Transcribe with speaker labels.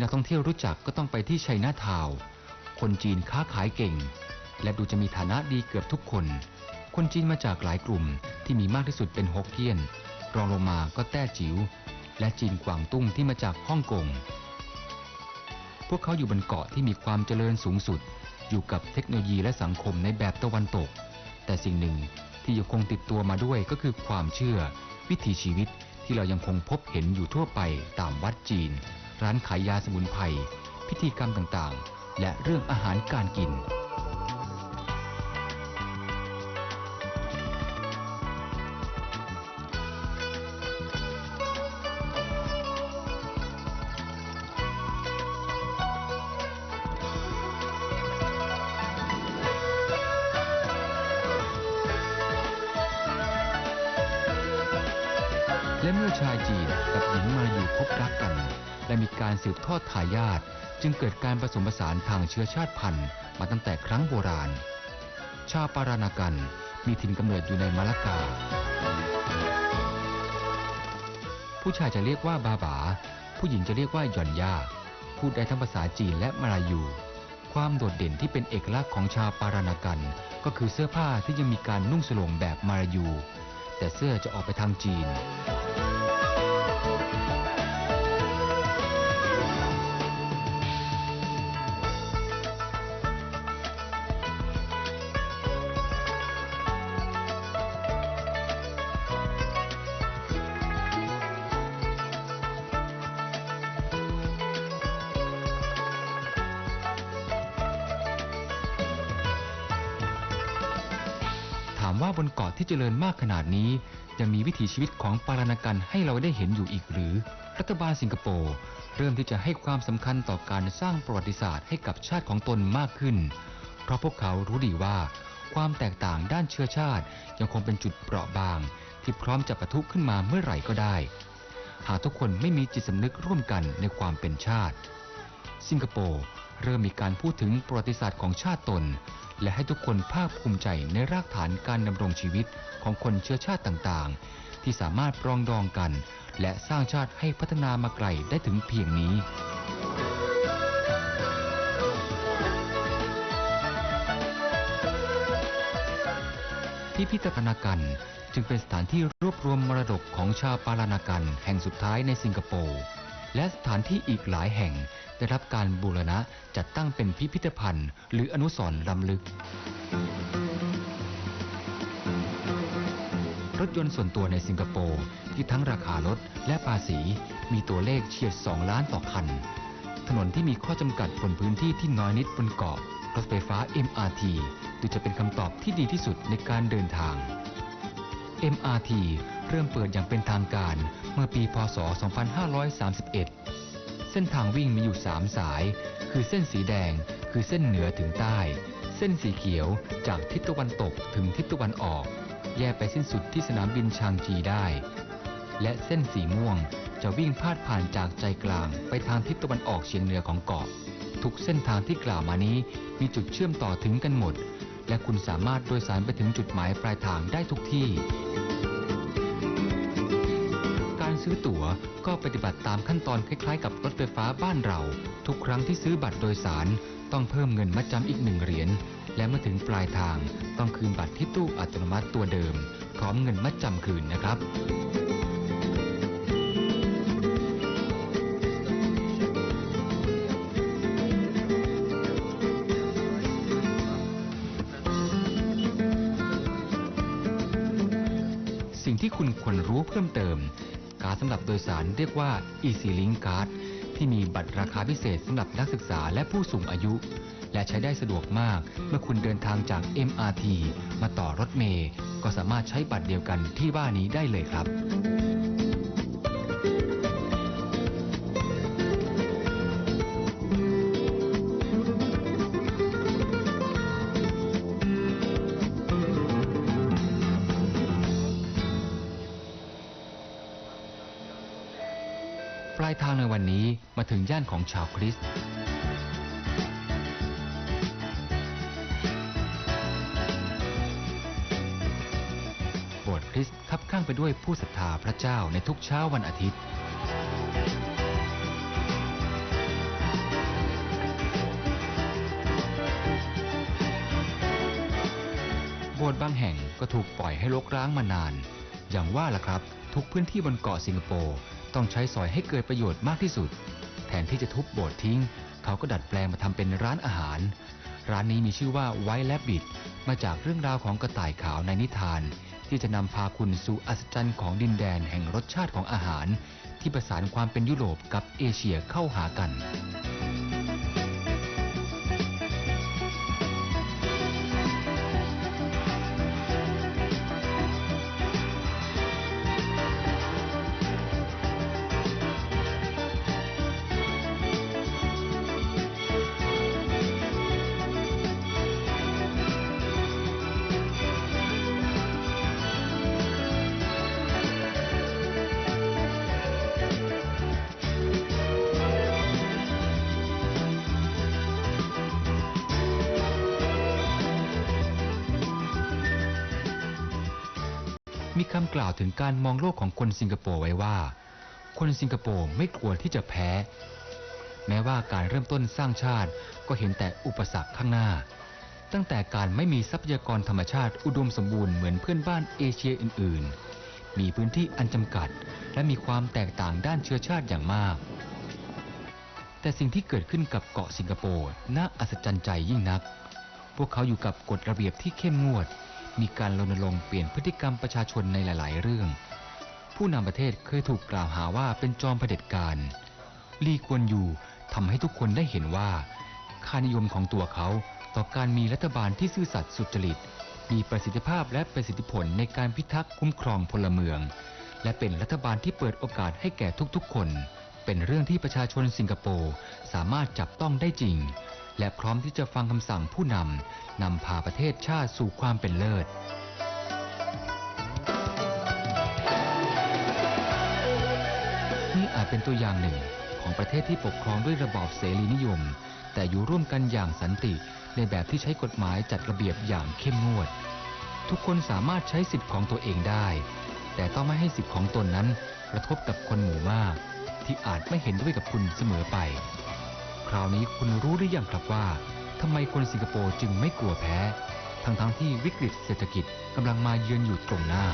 Speaker 1: นักท่องเที่ยวรู้จักก็ต้องไปที่ชัยนาทาวน์คนจีนค้าขายเก่ง และดูจะมีฐานะดีเกือบทุกคน คนจีนมาจากหลายกลุ่มที่มีมากที่สุดเป็นฮกเกี้ยน รองลงมาก็แต้จิ๋ว และจีนกวางตุ้งที่มาจากฮ่องกง พวกเขาอยู่บนเกาะที่มีความเจริญสูงสุด อยู่กับเทคโนโลยีและสังคมในแบบตะวันตก แต่สิ่งหนึ่งที่ยังคงติดตัวมาด้วยก็คือความเชื่อ วิถีชีวิตที่เรายังคงพบเห็นอยู่ทั่วไปตามวัดจีน ร้านขายยาสมุนไพร พิธีกรรมต่างๆ และเรื่องอาหารการกิน และเมื่อชายจีนกับหญิงมาอยู่พบรักกัน และมีการสืบทอดทายาทจึงเกิดการผสมผสานทางเชื้อชาติพันธุ์มาตั้งแต่ครั้งโบราณ ชาปารานากันมีถิ่นกำเนิดอยู่ในมาลากา ผู้ชายจะเรียกว่าบาบา ผู้หญิงจะเรียกว่าหย่อนยาพูดได้ทั้งภาษาจีนและมาลายู ความโดดเด่นที่เป็นเอกลักษณ์ของชาวปารานากัน ก็คือเสื้อผ้าที่ยังมีการนุ่งสลงแบบมาลายู แต่เสื้อจะออกไปทางจีน ว่าบนเกาะที่เจริญมากขนาดนี้ยังมีวิถีชีวิตของปารานกันให้เราได้เห็นอยู่อีกหรือ รัฐบาลสิงคโปร์เริ่มที่จะให้ความสำคัญต่อการสร้างประวัติศาสตร์ให้กับชาติของตนมากขึ้น เพราะพวกเขารู้ดีว่า ความแตกต่างด้านเชื้อชาติ ยังคงเป็นจุดเปราะบาง ที่พร้อมจะปะทุขึ้นมาเมื่อไหร่ก็ได้ หากทุกคนไม่มีจิตสำนึกร่วมกันในความเป็นชาติ สิงคโปร์ เริ่มมีการพูดถึงประวัติศาสตร์ของชาติตน และให้ทุกคนภาคภูมิใจในรากฐานการดำรงชีวิตของคนเชื้อชาติต่างๆ ที่สามารถปรองดองกัน และสร้างชาติให้พัฒนามาไกลได้ถึงเพียงนี้พิพิธภัณฑ์กันจึงเป็นสถานที่รวบรวมมรดกของชาวปารานากันแห่งสุดท้ายในสิงคโปร์ และสถานที่อีกหลายแห่งได้รับการบูรณะจัดตั้งเป็นพิพิธภัณฑ์ หรืออนุสรณ์ล้ำลึก รถยนต์ส่วนตัวในสิงคโปร์ที่ทั้งราคารถและภาษีมีตัวเลขเฉียด 2 ล้านต่อคัน ถนนที่มีข้อจำกัดบนพื้นที่ที่น้อยนิดบนเกาะรถไฟฟ้า MRT ดูจะเป็นคำตอบที่ดีที่สุดในการเดินทาง MRT เริ่มเปิดอย่างเป็นทางการเมื่อปี พศ 2531 เส้นทางวิ่งมีอยู่ 3 สาย คือเส้นสีแดง คือเส้นเหนือถึงใต้ เส้นสีเขียวจากทิศตะวันตกถึงทิศตะวันออก แยกไปสิ้นสุดที่สนามบินชางจีได้ และเส้นสีม่วงจะวิ่งพาดผ่านจากใจกลางไปทางทิศตะวันออกเฉียงเหนือของเกาะ ทุกเส้นทางที่กล่าวมานี้มีจุดเชื่อมต่อถึงกันหมด และคุณสามารถโดยสารไปถึงจุดหมายปลายทางได้ทุกที่ ซื้อตั๋ว ก็ปฏิบัติตามขั้นตอนคล้ายๆ กับรถไฟฟ้าบ้านเรา ทุกครั้งที่ซื้อบัตรโดยสาร ต้องเพิ่มเงินมัดจำอีกหนึ่งเหรียญและเมื่อถึงปลายทาง ต้องคืนบัตรที่ตู้อัตโนมัติตัวเดิม พร้อมเงินมัดจำคืนนะครับสิ่งที่คุณควรรู้เพิ่มเติม การดสำหรับโดยสารเรียกว่า EasyLink Card ที่มีบัตรราคาพิเศษสำหรับนักศึกษาและผู้สูงอายุ และใช้ได้สะดวกมาก เมื่อคุณเดินทางจาก MRT มาต่อรถเมล์ก็สามารถใช้บัตรเดียวกันที่ว่านี้ได้เลยครับายทางในวันนี้มาถึงย่านของชาวคริสต์โบสถ์คริสต์คับข้างไปด้วยผู้ศรัทธาพระเจ้าในทุกเช้าวันอาทิตย์ โบสถ์บางแห่งก็ถูกปล่อยให้รกร้างมานาน อย่างว่าล่ะครับ ทุกพื้นที่บนเกาะสิงคโปร์ ต้องใช้สอยให้เกิดประโยชน์มากที่สุด แทนที่จะทุบโบสถ์ทิ้ง เขาก็ดัดแปลงมาทำเป็นร้านอาหาร ร้านนี้มีชื่อว่าไวและบิดมาจากเรื่องราวของกระต่ายขาวในนิทาน ที่จะนำพาคุณสู่อัศจรรย์ของดินแดนแห่งรสชาติของอาหาร ที่ประสานความเป็นยุโรปกับเอเชียเข้าหากัน มีคำกล่าวถึงการมองโลกของคนสิงคโปร์ไว้ว่า คนสิงคโปร์ไม่กลัวที่จะแพ้ แม้ว่าการเริ่มต้นสร้างชาติก็เห็นแต่อุปสรรคข้างหน้า ตั้งแต่การไม่มีทรัพยากรธรรมชาติอุดมสมบูรณ์เหมือนเพื่อนบ้านเอเชียอื่น ๆ มีพื้นที่อันจำกัด และมีความแตกต่างด้านเชื้อชาติอย่างมาก แต่สิ่งที่เกิดขึ้นกับเกาะสิงคโปร์น่าอัศจรรย์ใจยิ่งนัก พวกเขาอยู่กับกฎระเบียบที่เข้มงวด มีการรณรงค์เปลี่ยนพฤติกรรมประชาชนในหลาย ๆ เรื่อง ผู้นำประเทศเคยถูกกล่าวหาว่าเป็นจอมเผด็จการลีกวนยูทำให้ทุกคนได้เห็นว่า ค่านิยมของตัวเขาต่อการมีรัฐบาลที่ซื่อสัตย์สุจริต มีประสิทธิภาพและประสิทธิผลในการพิทักษ์คุ้มครองพลเมือง และเป็นรัฐบาลที่เปิดโอกาสให้แก่ทุกๆ คน เป็นเรื่องที่ประชาชนสิงคโปร์สามารถจับต้องได้จริง และพร้อมที่จะฟังคำสั่งผู้นำนำพาประเทศชาติสู่ความเป็นเลิศนี่อาจเป็นตัวอย่างหนึ่งของประเทศที่ปกครองด้วยระบอบเสรีนิยม แต่อยู่ร่วมกันอย่างสันติในแบบที่ใช้กฎหมายจัดระเบียบอย่างเข้มงวด ทุกคนสามารถใช้สิทธิ์ของตัวเองได้ แต่ต้องไม่ให้สิทธิ์ของตนนั้นกระทบกับคนหมู่มาก ที่อาจไม่เห็นด้วยกับคุณเสมอไป คราวนี้คุณรู้หรือยังครับว่าทำไมคนสิงคโปร์จึงไม่กลัวแพ้ ทั้งๆที่วิกฤตเศรษฐกิจกำลังมาเยือนอยู่ตรงหน้า